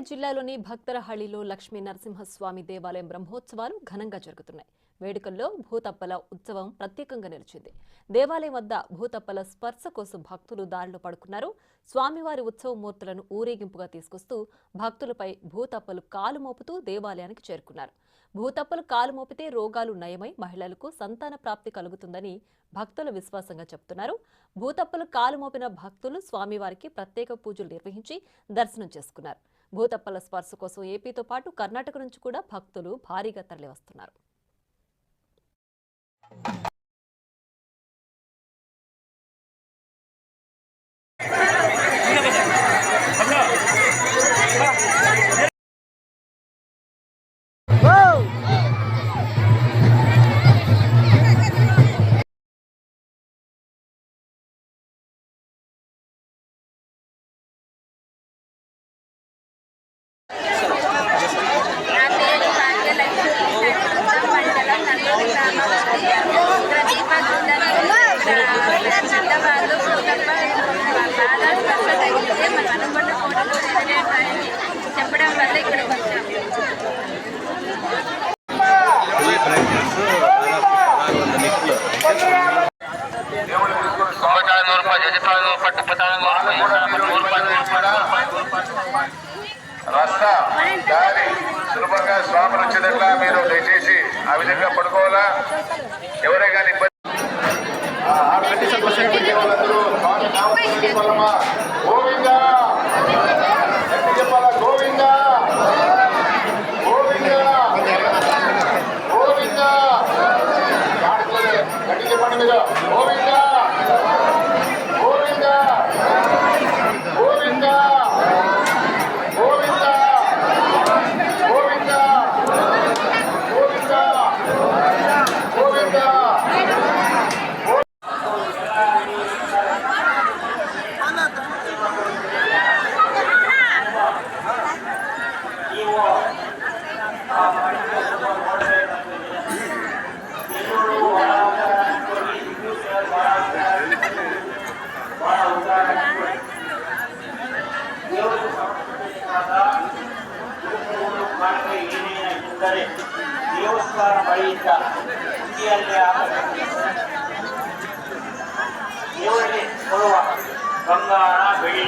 ఉమ్మడి జిల్లాలోని భక్తరహళ్ళిలో లక్ష్మీ నరసింహస్వామి దేవాలయం బ్రహ్మోత్సవాలు ఘనంగా జరుగుతున్నాయి. వేడుకల్లో భూతప్పల ఉత్సవం ప్రత్యేకంగా నిలిచింది. దేవాలయం వద్ద భూతప్పల స్పర్శ కోసం భక్తులు దారిలో పడుకున్నారు. స్వామివారి ఉత్సవ మూర్తులను ఊరేగింపుగా తీసుకొస్తూ భక్తులపై భూతప్పలు కాలు మోపుతూ దేవాలయానికి చేరుకున్నారు. భూతప్పలు కాలు మోపితే రోగాలు నయమై మహిళలకు సంతాన ప్రాప్తి కలుగుతుందని భక్తుల విశ్వాసంగా చెబుతున్నారు భూతప్పలు కాలు మోపిన భక్తులు స్వామివారికి ప్రత్యేక పూజలు నిర్వహించి దర్శనం చేసుకున్నారు. భూతప్పల స్పర్శ కోసం ఏపీతో పాటు కర్ణాటక నుంచి కూడా భక్తులు భారీగా తరలివస్తున్నారు. చెప్పడం వల్ల ఇక్కడికి వచ్చాము నూరు రూపాయలు పట్టు రూపాయలు దారి సులభంగా స్వాములు వచ్చేటట్లా మీరు దయచేసి ఆ విధంగా పడుకోవాలా? ఎవరే కానీ ఇబ్బంది ఆ, ఆ కండిషన్ ದೇವಸ್ಥಾನ ಬಳಿಯಿಂದ ಹುಟ್ಟಿಯಲ್ಲಿ ದೇವರಿಗೆ ಕೊಡುವ ಬಂಗಾರ ಬೆಳ್ಳಿ